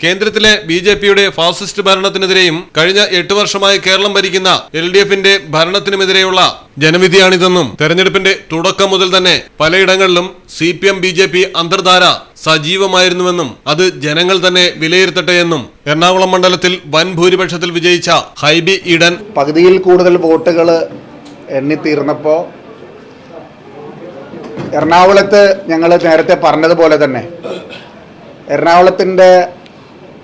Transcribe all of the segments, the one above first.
കേന്ദ്രത്തിലെ B J പിയുടെ fascist ഭരണത്തിനെതിരെയും കഴിഞ്ഞ എട്ട് വർഷമായി കേരളം ഭരിക്കുന്ന എൽ ഡി എഫിന്റെ ഭരണത്തിനുമെതിരെയുള്ള ജനവിധിയാണിതെന്നും തെരഞ്ഞെടുപ്പിന്റെ തുടക്കം മുതൽ തന്നെ പലയിടങ്ങളിലും C P M B J P അന്തർധാര സജീവമായിരുന്നുവെന്നും അത് ജനങ്ങൾ തന്നെ വിലയിരുത്തട്ടെ എന്നും എറണാകുളം മണ്ഡലത്തിൽ വൻ ഭൂരിപക്ഷത്തിൽ വിജയിച്ച ഹൈബി ഈഡൻ പകുതിയിൽ കൂടുതൽ വോട്ടുകൾ എണ്ണിത്തീർന്നപ്പോൾ എറണാകുളത്ത് ഞങ്ങൾ നേരത്തെ പറഞ്ഞതുപോലെ തന്നെ എറണാകുളത്തിന്റെ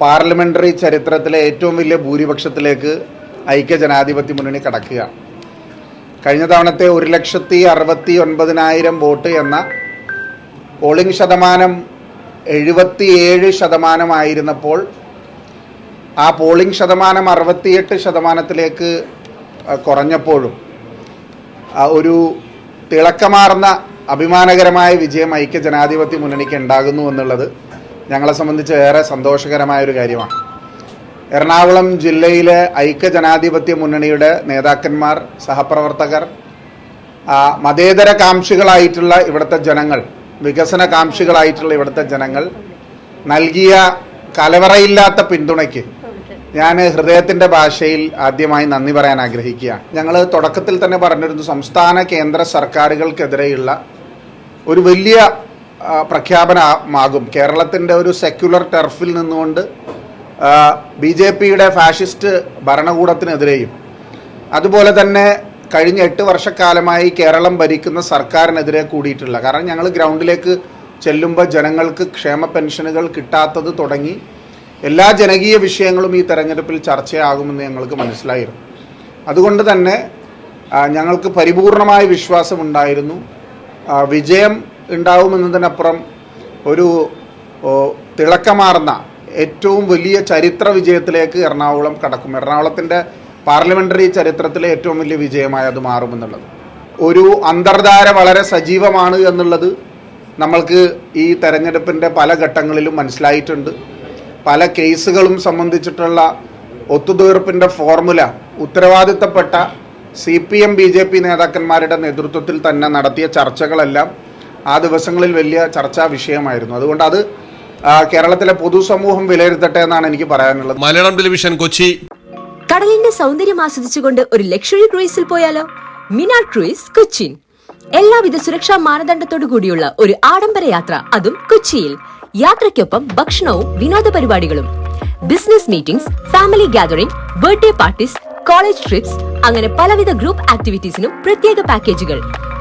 പാർലമെന്ററി ചരിത്രത്തിലെ ഏറ്റവും വലിയ ഭൂരിപക്ഷത്തിലേക്ക് ഐക്യ ജനാധിപത്യ മുന്നണി കടക്കുക. കഴിഞ്ഞ തവണത്തെ ഒരു ലക്ഷത്തി അറുപത്തി ഒൻപതിനായിരം വോട്ട് എന്ന പോളിംഗ് ശതമാനം എഴുപത്തിയേഴ് ശതമാനമായിരുന്നപ്പോൾ ആ പോളിംഗ് ശതമാനം അറുപത്തിയെട്ട് ശതമാനത്തിലേക്ക് കുറഞ്ഞപ്പോഴും ഒരു തിളക്കമാർന്ന അഭിമാനകരമായ വിജയം ഐക്യ ജനാധിപത്യ മുന്നണിക്ക് ഉണ്ടാകുന്നു എന്നുള്ളത് ഞങ്ങളെ സംബന്ധിച്ച് ഏറെ സന്തോഷകരമായ ഒരു കാര്യമാണ്. എറണാകുളം ജില്ലയിലെ ഐക്യ ജനാധിപത്യ മുന്നണിയുടെ നേതാക്കന്മാർ സഹപ്രവർത്തകർ മതേതര കാംക്ഷികളായിട്ടുള്ള ഇവിടുത്തെ ജനങ്ങൾ വികസന കാംക്ഷികളായിട്ടുള്ള ഇവിടുത്തെ ജനങ്ങൾ നൽകിയ കലവറയില്ലാത്ത പിന്തുണയ്ക്ക് ഞാൻ ഹൃദയത്തിന്റെ ഭാഷയിൽ ആദ്യമായി നന്ദി പറയാൻ ആഗ്രഹിക്കുകയാണ്. ഞങ്ങൾ തുടക്കത്തിൽ തന്നെ പറഞ്ഞിരുന്നു സംസ്ഥാന കേന്ദ്ര സർക്കാരുകൾക്കെതിരെയുള്ള ഒരു വലിയ പ്രഖ്യാപനമാകും. കേരളത്തിന്റെ ഒരു സെക്യുലർ ടെർഫിൽ നിന്നുകൊണ്ട് ബി ജെ പിയുടെ ഫാഷിസ്റ്റ് ഭരണകൂടത്തിനെതിരെയും അതുപോലെ തന്നെ കഴിഞ്ഞ എട്ട് വർഷക്കാലമായി കേരളം ഭരിക്കുന്ന സർക്കാരിനെതിരെ കൂടിയിട്ടുള്ള കാരണം ഞങ്ങൾ ഗ്രൗണ്ടിലേക്ക് ചെല്ലുമ്പോൾ ജനങ്ങൾക്ക് ക്ഷേമ പെൻഷനുകൾ കിട്ടാത്തത് തുടങ്ങി എല്ലാ ജനകീയ വിഷയങ്ങളും ഈ തെരഞ്ഞെടുപ്പിൽ ചർച്ചയാകുമെന്ന് ഞങ്ങൾക്ക് മനസ്സിലായിരുന്നു. അതുകൊണ്ട് തന്നെ ഞങ്ങൾക്ക് പരിപൂർണമായ വിശ്വാസമുണ്ടായിരുന്നു. വിജയം ഉണ്ടാവുമെന്നതിനപ്പുറം ഒരു തിളക്കമാർന്ന ഏറ്റവും വലിയ ചരിത്ര വിജയത്തിലേക്ക് എറണാകുളം കടക്കും. എറണാകുളത്തിന്റെ പാർലമെന്ററി ചരിത്രത്തിലെ ഏറ്റവും വലിയ വിജയമായി അത് മാറുമെന്നുള്ളത്. ഒരു അന്തർധാര വളരെ സജീവമാണ് എന്നുള്ളത് നമ്മൾക്ക് ഈ തെരഞ്ഞെടുപ്പിന്റെ പല ഘട്ടങ്ങളിലും മനസ്സിലായിട്ടുണ്ട്. പല കേസുകളും സംബന്ധിച്ചിട്ടുള്ള ഒത്തുതീർപ്പിന്റെ ഫോർമുല ഉത്തരവാദിത്തപ്പെട്ട C P M B J P നേതാക്കന്മാരുടെ നേതൃത്വത്തിൽ തന്നെ നടത്തിയ ചർച്ചകളെല്ലാം ആ ദിവസങ്ങളിൽ വലിയ ചർച്ചാ വിഷയമായിരുന്നു. അതുകൊണ്ട് അത് കേരളത്തിലെ പൊതുസമൂഹം വിലയിരുത്തട്ടെ എന്നാണ് എനിക്ക് പറയാനുള്ളത്. മലയാളം ടെലിവിഷൻ കൊച്ചി. കടലിന്റെ സൗന്ദര്യം ആസ്വദിച്ചുകൊണ്ട് ഒരു ലക്ഷറി ക്രൂയിസിൽ പോയാലോ? മിനാർ ക്രൂയിസ് കൊച്ചിൻ എല്ലാവിധ സുരക്ഷാ മാനദണ്ഡത്തോടു കൂടിയുള്ള ഒരു ആഡംബര യാത്ര അതും കൊച്ചിയിൽ. യാത്രയ്ക്കൊപ്പം ഭക്ഷണവും വിനോദ പരിപാടികളും. Business meetings family gathering birthday parties college trips അങ്ങനെ പലവിധ ഗ്രൂപ്പ് ആക്ടിവിറ്റീസിനും പ്രത്യേക പാക്കേജുകൾ.